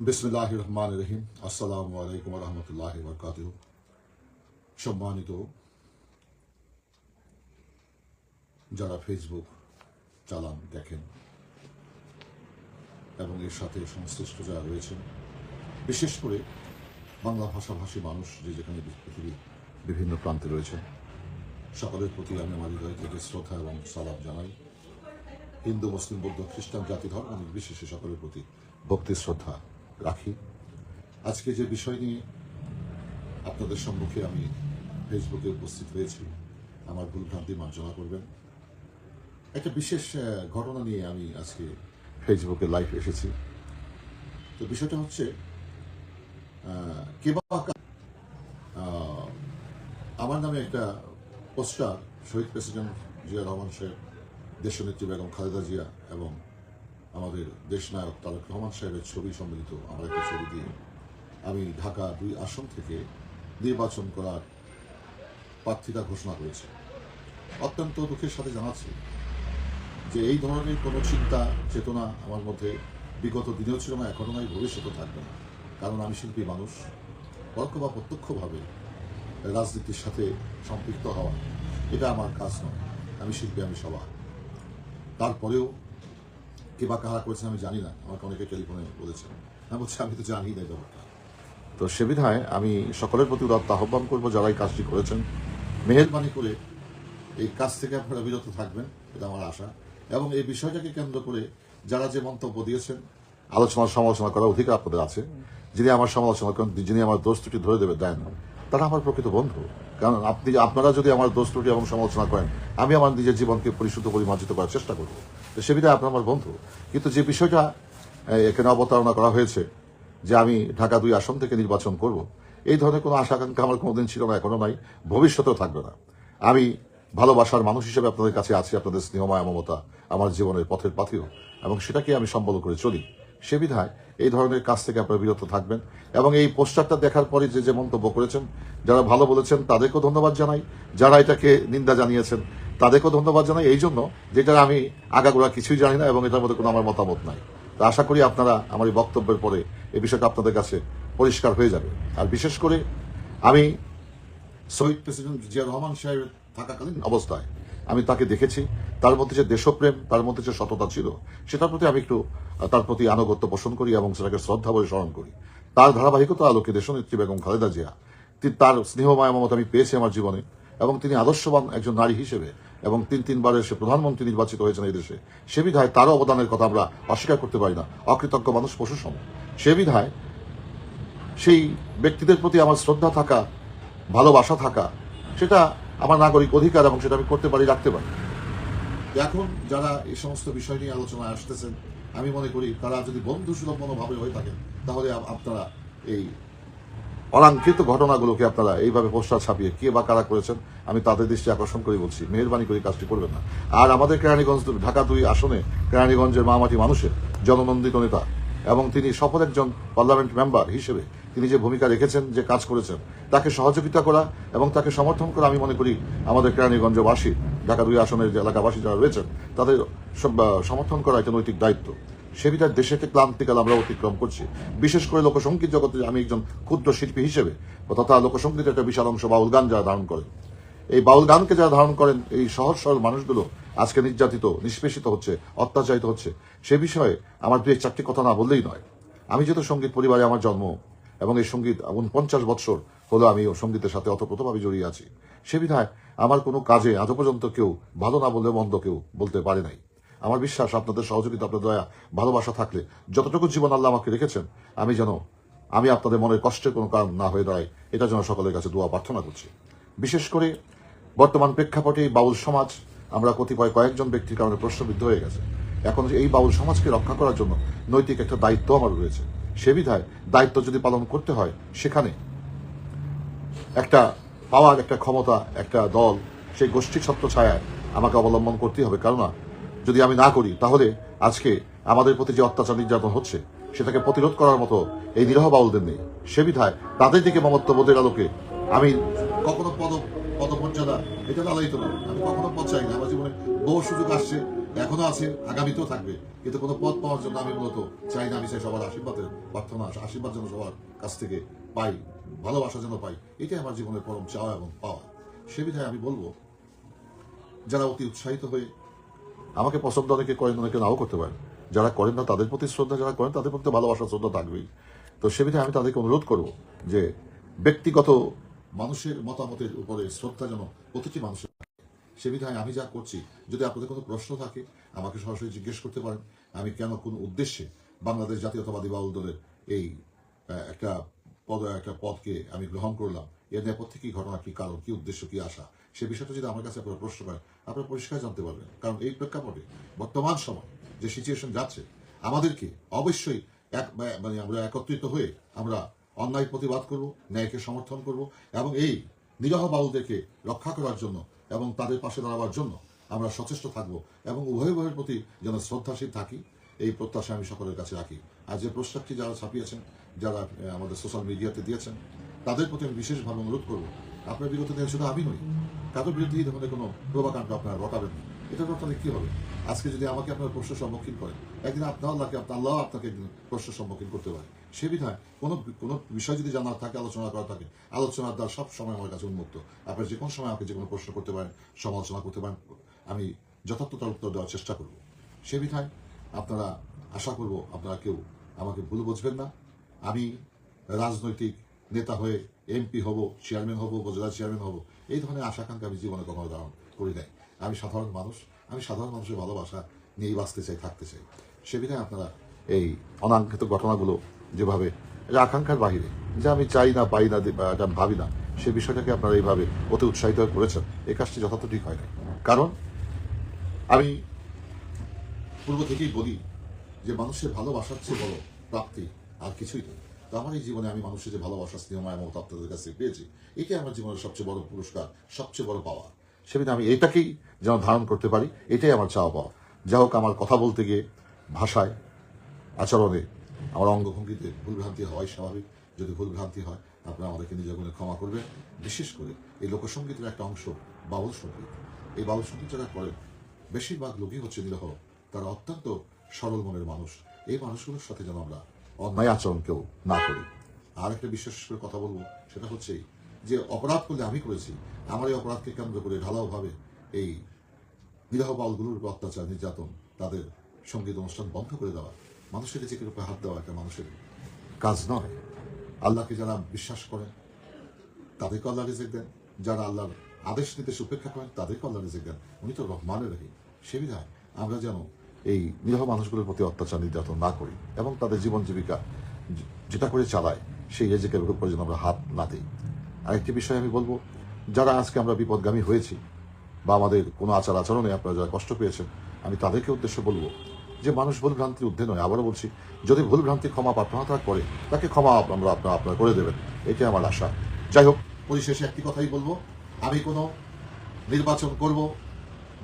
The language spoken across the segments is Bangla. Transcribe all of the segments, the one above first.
বিসমুল্লাহ রহমান রহিম আসসালামু আলাইকুম রহমতুল্লাহ বরকাত সম্মানিত যারা ফেসবুক চালান দেখেন এবং এর সাথে সংশ্লিষ্ট যারা রয়েছেন, বিশেষ করে বাংলা ভাষাভাষী মানুষ যে যেখানে পৃথিবীর বিভিন্ন প্রান্তে রয়েছেন, সকলের প্রতি আমি আমার হৃদয় থেকে শ্রদ্ধা এবং সালাম জানাই। হিন্দু, মুসলিম, বৌদ্ধ, খ্রিস্টান জাতি ধর্ম নির্বিশেষে সকলের প্রতি ভক্তি, শ্রদ্ধা রাখি। আজকে যে বিষয় নিয়ে আপনাদের সম্মুখে আমি ফেসবুকে উপস্থিত হয়েছি, আমার ভুল ভ্রান্তি মার্জনা করবেন। একটা বিশেষ ঘটনা নিয়ে আমি আজকে ফেসবুকে লাইভ এসেছি। তো বিষয়টা হচ্ছে আমার নামে একটা পোস্টার, শহীদ প্রেসিডেন্ট জিয়া রহমান সাহেব, দেশনেত্রী বেগম খালেদা জিয়া এবং আমাদের দেশনায়ক তারক রহমান সাহেবের ছবি সম্মিলিত আমার একটা ছবি দিয়ে আমি ঢাকা দুই আসন থেকে নির্বাচন করার প্রার্থিতা ঘোষণা করেছি। অত্যন্ত দুঃখের সাথে জানাচ্ছি যে এই ধরনের কোনো চিন্তা, চেতনা আমার মধ্যে বিগত দিনেও ছিল না এখনও নাই ভবিষ্যতে থাকবে না। কারণ আমি শিল্পী মানুষ পরোক্ষ বা প্রত্যক্ষভাবে রাজনীতির সাথে সম্পৃক্ত হওয়া, এটা আমার কাজ নয়। আমি শিল্পী, আমি সবার তারপরেও কে বা কারা করেছেন আমি জানি না। আমাকে অনেকে টেলিফোনে বলেছেন। আমি বলছি, আমি তো জানি না ব্যাপারটা। তো সে বিধায় আমি সকলের প্রতি উদাত্ত আহ্বান করব, যারা এই কাজটি করেছেন। মেহরবানি করে এই কাজ থেকে আপনারা বিরত থাকবেন, এটা আমার আশা। এবং এই বিষয়টাকে কেন্দ্র করে যারা যে মন্তব্য দিয়েছেন, আলোচনা সমালোচনা করার অধিকার আপনাদের আছে। যিনি আমার সমালোচনা করেন, যিনি আমার দোষ ধরে দেবে, দেন তারা আমার প্রকৃত বন্ধু। কারণ আপনি, আপনারা যদি আমার দোষ এবং সমালোচনা করেন, আমি আমার নিজের জীবনকে পরিশুদ্ধ পরিমার্জিত করার চেষ্টা করব। সে বিধায় আপনার আমার বন্ধু। কিন্তু যে বিষয়টা এখানে অবতারণা করা হয়েছে যে আমি ঢাকা দুই আসন থেকে নির্বাচন করব, এই ধরনের কোনো আশা আকাঙ্ক্ষা আমার কোনোদিন ছিল না, এখনও নাই, ভবিষ্যতেও থাকবে না। আমি ভালোবাসার মানুষ হিসেবে আপনাদের কাছে আছি, আপনাদের স্নেহময় মমতা, আমার জীবনের পথের পাথেও, এবং সেটাকে আমি সম্বল করে চলি। সে বিধায় এই ধরনের কাজ থেকে আপনারা বিরত থাকবেন, এবং এই পোস্টারটা দেখার পরে যে যে মন্তব্য করেছেন, যারা ভালো বলেছেন, তাদেরকেও ধন্যবাদ জানাই। যারা এটাকে নিন্দা জানিয়েছেন তাদেরকেও ধন্যবাদ জানাই। এই জন্য যেটা আমি আগাগোড়া কিছুই জানি না এবং এটার মধ্যে কোনো আমার মতামত নাই। আশা করি আপনারা আমার এই বক্তব্যের পরে এই বিষয়টা আপনাদের কাছে পরিষ্কার হয়ে যাবে। আর বিশেষ করে আমি শহীদ প্রেসিডেন্ট জিয়া রহমান সাহেবের থাকাকালীন অবস্থায় আমি তাকে দেখেছি। তার মধ্যে যে দেশপ্রেম, তার মধ্যে যে সততা ছিল, সেটার প্রতি আমি একটু তার প্রতি আনুগত্য পোষণ করি এবং সেটাকে শ্রদ্ধা বলে স্মরণ করি। তার ধারাবাহিকতা আলোকে দেশনেত্রী বেগম খালেদা জিয়া তার স্নেহ মায়া মমতা আমি পেয়েছি আমার জীবনে। এবং তিনি আদর্শবান একজন নারী হিসেবে এবং তিন তিনবারের সে প্রধানমন্ত্রী নির্বাচিত হয়েছেন এই দেশে। সে বিধায় তারও অবদানের কথা আমরা অস্বীকার করতে পারি না। অকৃতজ্ঞ মানুষ পশু সম। সে বিধায় সেই ব্যক্তিদের প্রতি আমার শ্রদ্ধা থাকা, ভালোবাসা থাকা, সেটা আমার নাগরিক অধিকার এবং সেটা আমি করতে পারি, রাখতে পারি। এখন যারা এই সমস্ত বিষয় নিয়ে আলোচনায় আসতেছেন, আমি মনে করি তারা যদি বন্ধু সুলভ মনোভাবে হয়ে থাকেন, তাহলে আপনারা এই অনাঙ্কিত ঘটনাগুলোকে আপনারা এইভাবে পোস্টার ছাপিয়ে কে বা কারা করেছেন, আমি তাদের দৃষ্টি আকর্ষণ করে বলছি। মেহরবানি করে কাজটি করবেন না। আর আমাদের কেরানীগঞ্জ ঢাকা দুই আসনে কেরানীগঞ্জের মামাটি মানুষের জননন্দিত নেতা এবং তিনি সফল একজন পার্লামেন্ট মেম্বার হিসেবে তিনি যে ভূমিকা রেখেছেন, যে কাজ করেছেন, তাকে সহযোগিতা করা এবং তাকে সমর্থন করা আমি মনে করি আমাদের কেরানীগঞ্জবাসী, ঢাকা দুই আসনের যে এলাকাবাসী যারা রয়েছেন, তাদের সমর্থন করা একটা নৈতিক দায়িত্ব। সে বিধায় দেশে একটা ক্লান্তিকাল আমরা অতিক্রম করছি। বিশেষ করে লোকসঙ্গীত জগতে আমি একজন ক্ষুদ্র শিল্পী হিসেবে, তথা লোকসঙ্গীতের একটা বিশাল অংশ বাউল গান যারা ধারণ করেন। এই বাউল গানকে যারা ধারণ করেন, এই সহজ সরল মানুষগুলো আজকে নির্যাতিত, নিষ্পেষিত হচ্ছে, অত্যাচারিত হচ্ছে। সে বিষয়ে আমার দু এক চারটি কথা না বললেই নয়। আমি যেহেতু সংগীত পরিবারে আমার জন্ম, এবং এই সংগীত উনপঞ্চাশ বৎসর হলো আমি সঙ্গীতের সাথে অতপ্রতভাবে জড়িয়ে আছি। সে বিধায় আমার কোনো কাজে আজও পর্যন্ত কেউ ভালো না বললে মন্দ কেউ বলতে পারে নাই। আমার বিশ্বাস, আপনাদের সহযোগিতা, আপনাদের দয়া, ভালোবাসা থাকলে যতটুকু জীবন আল্লাহ আমাকে রেখেছেন, আমি যেন, আমি আপনাদের মনের কষ্টের কোনো কারণ না হয়ে দাঁড়াই এটা যেন সকলের কাছে দোয়া প্রার্থনা করছি। বিশেষ করে বর্তমান প্রেক্ষাপটে বাউল সমাজ, আমরা কতিপয় কয়েকজন ব্যক্তির কারণে প্রশ্নবিদ্ধ হয়ে গেছে। এখন এই বাউল সমাজকে রক্ষা করার জন্য নৈতিক একটা দায়িত্ব আমার রয়েছে। সে বিধায় দায়িত্ব যদি পালন করতে হয়, সেখানে একটা পাওয়ার, একটা ক্ষমতা, একটা দল, সেই গোষ্ঠী ছত্র ছায়ায় আমাকে অবলম্বন করতেই হবে। কেননা যদি আমি না করি, তাহলে আজকে আমাদের প্রতি যে অত্যাচার নির্যাতন হচ্ছে, সেটাকে প্রতিরোধ করার মতো এই নিরহ বাউলদের নেই। সে বিধায় তাদের দিকে মমত্ববোধের আলোকে আমি কখনো পদ, পদমর্যাদা, এটা লালাইত না আমি কখনো পদ চাই না। আমার জীবনে বহু সুযোগ আসছে, এখনও আছে, আগামীতেও থাকবে। কিন্তু কোনো পথ পাওয়ার জন্য আমি মূলত চাই না। আমি চাই সবার আশীর্বাদের প্রার্থনা, আশীর্বাদ যেন সবার কাছ থেকে পাই, ভালোবাসা যেন পাই। এটাই আমার জীবনের পরম চাওয়া এবং পাওয়া। সে বিধায় আমি বলব, যারা অতি উৎসাহিত হয়ে আমাকে পছন্দ অনেকে করেন, অনেকে নাও করতে পারেন। যারা করেন না, তাদের প্রতি শ্রদ্ধা যারা করেন, তাদের প্রতি ভালোবাসা শ্রদ্ধা থাকবেই। তো সে বিধায় আমি তাদেরকে অনুরোধ করব যে ব্যক্তিগত মানুষের মতামতের উপরে শ্রদ্ধা যেন প্রতিটি মানুষের। সে বিধায় আমি যা করছি, যদি আপনাদের কোনো প্রশ্ন থাকে, আমাকে সরাসরি জিজ্ঞেস করতে পারেন। আমি কেন, কোন উদ্দেশ্যে বাংলাদেশ জাতীয়তাবাদী বাউল দলের এই একটা পদ, একটা পদকে আমি গ্রহণ করলাম এর নেপথ্যে কি ঘটনা, কি কারণ, কি উদ্দেশ্য, কি আশা? সে বিষয়টা যদি আমার কাছে আপনারা প্রশ্ন করেন আপনারা পরিষ্কার জানতে পারবেন। কারণ এই প্রেক্ষাপটে বর্তমান সময় যে সিচুয়েশন যাচ্ছে, আমাদেরকে অবশ্যই এক মানে আমরা একত্রিত হয়ে আমরা অন্যায় প্রতিবাদ করব, ন্যায়কে সমর্থন করব এবং এই নিরহ বাউলদেরকে রক্ষা করার জন্য এবং তাদের পাশে দাঁড়াবার জন্য আমরা সচেষ্ট থাকব এবং উভয় উভয়ের প্রতি যেন শ্রদ্ধাশীল থাকি, এই প্রত্যাশা আমি সকলের কাছে রাখি। আর যে প্রস্তাবটি যারা ছাপিয়েছেন, যারা আমাদের সোশ্যাল মিডিয়াতে দিয়েছেন তাদের প্রতি আমি বিশেষভাবে অনুরোধ করব। আপনার বিগত দিনে শুধু আমি নই কারোর বিরুদ্ধে এই ধরনের কোনো প্রভাকাণ্ড আপনারা রটাবেন না। এটা রটালে কি হবে? আজকে যদি আমাকে আপনার প্রশ্নের সম্মুখীন করেন, একদিন আপনার আল্লাহকে আপনার আল্লাহ আপনাকে একদিন প্রশ্নের সম্মুখীন করতে পারে। সে বিধায় কোনো কোনো বিষয় যদি জানার থাকে, আলোচনা করা থাকে, আলোচনার দ্বার সব সময় আমার কাছে উন্মুক্ত। আপনার যে কোনো সময় আমাকে যে কোনো প্রশ্ন করতে পারেন, সমালোচনা করতে পারেন, আমি যথার্থতার উত্তর দেওয়ার চেষ্টা করব। সে বিধায় আপনারা আশা করব আপনারা কেউ আমাকে ভুল বুঝবেন না। আমি রাজনৈতিক নেতা হয়ে এমপি হব চেয়ারম্যান হব উপজেলা চেয়ারম্যান হব, এই ধরনের আশাকাঙ্ক্ষা আমি জীবনে কখনো ধারণ করি নাই। আমি সাধারণ মানুষ, আমি সাধারণ মানুষের ভালোবাসা নিয়েই বাঁচতে চাই, থাকতে চাই। সে বিধায় আপনারা এই অনাকাঙ্ক্ষিত ঘটনাগুলো যেভাবে এটা আকাঙ্ক্ষার বাহিরে, যে আমি চাই না, পাই না এটা ভাবি না, সে বিষয়টাকে আপনারা এইভাবে অতি উৎসাহিত হয়ে করেছেন এই কাজটি যথার্থ ঠিক হয় না কারণ আমি পূর্ব থেকেই বলি যে মানুষের ভালোবাসার চেয়ে বড় প্রাপ্তি আর কিছুই তো আমার এই জীবনে আমি মানুষের যে ভালোবাসা, স্নেহ মমতা আপনাদের কাছে পেয়েছি, এটাই আমার জীবনের সবচেয়ে বড় পুরস্কার, সবচেয়ে বড় পাওয়া সেদিন আমি এটাকেই যেন ধারণ করতে পারি, এটাই আমার চাওয়া পাওয়া। যা হোক আমার কথা বলতে গিয়ে, ভাষায়, আচরণে, আমার অঙ্গভঙ্গিতে ভুলভ্রান্তি হয় স্বাভাবিক। যদি ভুলভ্রান্তি হয়, আপনারা আমাদেরকে নিজের গুণে ক্ষমা করবেন। বিশেষ করে এই লোকসঙ্গীতের একটা অংশ, বাউল সংগীত। এই বাউল সংগীত যারা করেন, বেশিরভাগ লোকই হচ্ছে নিরহ। তারা অত্যন্ত সরল মনের মানুষ। এই মানুষগুলোর সাথে যেন আমরা অন্যায় আচরণ কেউ না করি। আর একটা বিশেষ করে কথা বলব, সেটা হচ্ছে যে অপরাধ করলে আমি করেছি, আমার এই অপরাধকে কেন্দ্র করে ঢালাওভাবে এই বাউলগুলোর উপর অত্যাচার, নির্যাতন, তাদের সংগীত অনুষ্ঠান বন্ধ করে দেওয়া, মানুষের রিজিকের উপরে হাত দেওয়া একটা মানুষের কাজ নয়। আল্লাহকে যারা বিশ্বাস করেন, তাদেরকে আল্লাহ রিজিক দেন। যারা আল্লাহর আদেশ নির্দেশ উপেক্ষা করেন, তাদেরকে আল্লাহ রিজিক দেন। উনি তো রহমানের রাখি সে বিধায় আমরা যেন এই নিরহ মানুষগুলোর প্রতি অত্যাচার, নির্যাতন না করি এবং তাদের জীবন জীবিকা যেটা করে চালায়, সেই রেজেকের উপর যেন আমরা হাত না দিই। আরেকটি বিষয় আমি বলব, যারা আজকে আমরা বিপদগামী হয়েছি বা আমাদের কোনো আচার আচরণে আপনারা যারা কষ্ট পেয়েছেন, আমি তাদেরকে উদ্দেশ্য বলব যে মানুষ ভুল ভ্রান্তির ঊর্ধ্বে নয়। আবারও বলছি, যদি ভুল ভ্রান্তি ক্ষমা প্রার্থনা করে, তাকে ক্ষমা আমরা আপনার, আপনারা করে দেবেন। এটাই আমার আশা। যাই হোক, পরিশেষে একটি কথাই বলব, আমি কোনো নির্বাচন করব,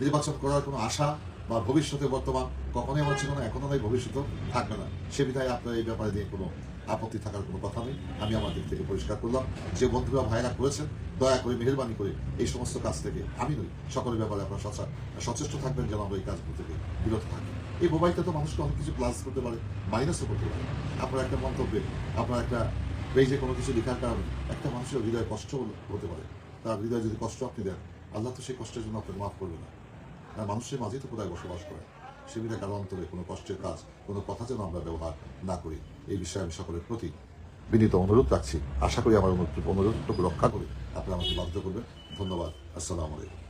নির্বাচন করার কোনো আশা বা ভবিষ্যতে বর্তমান কখনোই আমার ছিল না এখনও নয় ভবিষ্যতেও থাকবে না। সে বিধায় আপনার এই ব্যাপারে নিয়ে কোনো আপত্তি থাকার কোনো কথা নেই। আমি আমার দিক থেকে পরিষ্কার করলাম। যে বন্ধুরা ভাইরা করেছেন, দয়া করে মেহরবানি করে এই সমস্ত কাজ থেকে আমি নই। সকলের ব্যাপারে আপনার সচা- সচেষ্ট থাকবেন যেন আমরা এই কাজগুলো থেকে বিরত থাকি। এই মোবাইলটা তো মানুষকে অনেক কিছু প্লাস করতে পারে মাইনাসও করতে পারে। আপনার একটা মন্তব্যে, আপনার একটা পেজে কোনো কিছু লেখার কারণে একটা মানুষের হৃদয় কষ্ট হতে পারে। তার হৃদয় যদি কষ্ট আপনি দেন, আল্লাহ তো সেই কষ্টের জন্য আপনাকে মাফ করবে না। আর মানুষের মাঝেই তো কোথায় বসবাস করে। সেবিধা কারও অন্তরে কোনো কষ্টের কাজ, কোনো কথা যেন আমরা ব্যবহার না করি। এই বিষয়ে আমি সকলের প্রতি বিনীত অনুরোধ রাখছি। আশা করি আমার অনুরোধ অনুরোধটুকু রক্ষা করে আপনারা আমাকে বাধ্য করবেন। ধন্যবাদ। আসসালামু আলাইকুম।